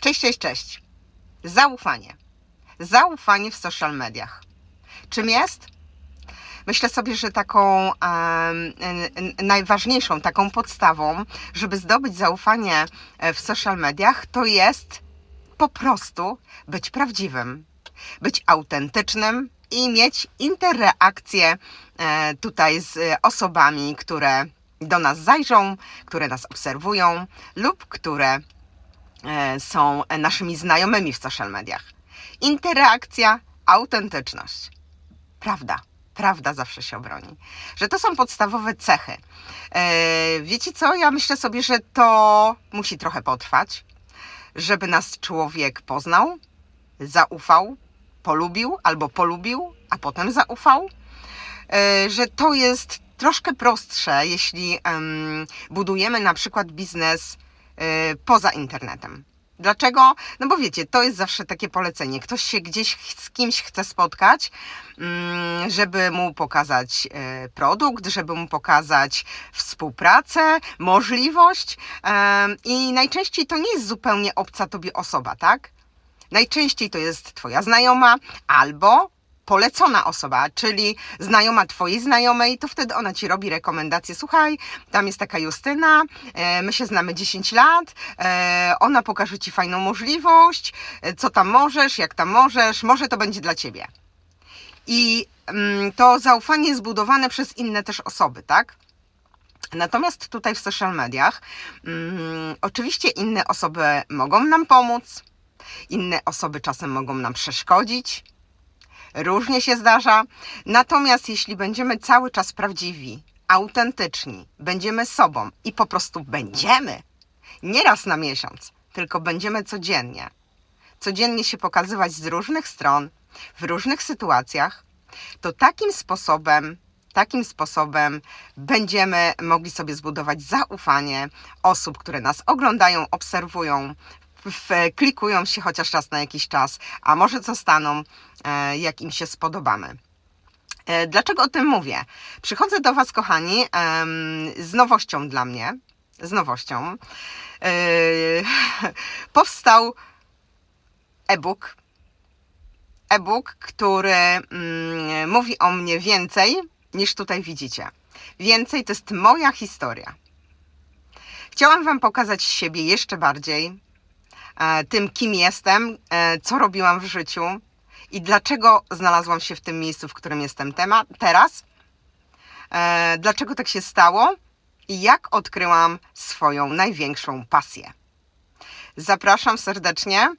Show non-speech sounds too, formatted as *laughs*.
Cześć, cześć, cześć. Zaufanie. Zaufanie w social mediach. Czym jest? Myślę sobie, że taką najważniejszą, taką podstawą, żeby zdobyć zaufanie e, w social mediach, to jest po prostu być prawdziwym, być autentycznym i mieć interakcję e, tutaj z osobami, które do nas zajrzą, które nas obserwują lub które są naszymi znajomymi w social mediach. Interakcja, autentyczność. Prawda. Prawda zawsze się obroni. Że to są podstawowe cechy. E, wiecie co? Ja myślę sobie, że to musi trochę potrwać, żeby nas człowiek poznał, zaufał, polubił albo polubił, a potem zaufał. E, że to jest troszkę prostsze, jeśli em, budujemy na przykład biznes e, poza internetem. Dlaczego? No bo wiecie, to jest zawsze takie polecenie. Ktoś się gdzieś z kimś chce spotkać, mm, żeby mu pokazać e, produkt, żeby mu pokazać współpracę, możliwość. em, I najczęściej to nie jest zupełnie obca tobie osoba, tak? Najczęściej to jest Twoja znajoma albo polecona osoba, czyli znajoma Twojej znajomej, to wtedy ona Ci robi rekomendację. Słuchaj, tam jest taka Justyna, e, my się znamy 10 lat, e, ona pokaże Ci fajną możliwość, e, co tam możesz, jak tam możesz, może to będzie dla Ciebie. I mm, to zaufanie jest budowane przez inne też osoby, tak? Natomiast tutaj w social mediach, mm, oczywiście inne osoby mogą nam pomóc, inne osoby czasem mogą nam przeszkodzić. Różnie się zdarza. Natomiast jeśli będziemy cały czas prawdziwi, autentyczni, będziemy sobą i po prostu będziemy, nie raz na miesiąc, tylko będziemy codziennie, codziennie się pokazywać z różnych stron, w różnych sytuacjach, to takim sposobem, takim sposobem będziemy mogli sobie zbudować zaufanie osób, które nas oglądają, obserwują, klikują się chociaż raz na jakiś czas, a może zostaną, e, jak im się spodobamy. E, Dlaczego o tym mówię? Przychodzę do Was, kochani, z nowością dla mnie. Z nowością. E, *laughs* Powstał e-book. E-book, który mm, mówi o mnie więcej niż tutaj widzicie. Więcej to jest moja historia. Chciałam Wam pokazać siebie jeszcze bardziej, tym, kim jestem, e, co robiłam w życiu i dlaczego znalazłam się w tym miejscu, w którym jestem tema, teraz, e, dlaczego tak się stało i jak odkryłam swoją największą pasję. Zapraszam serdecznie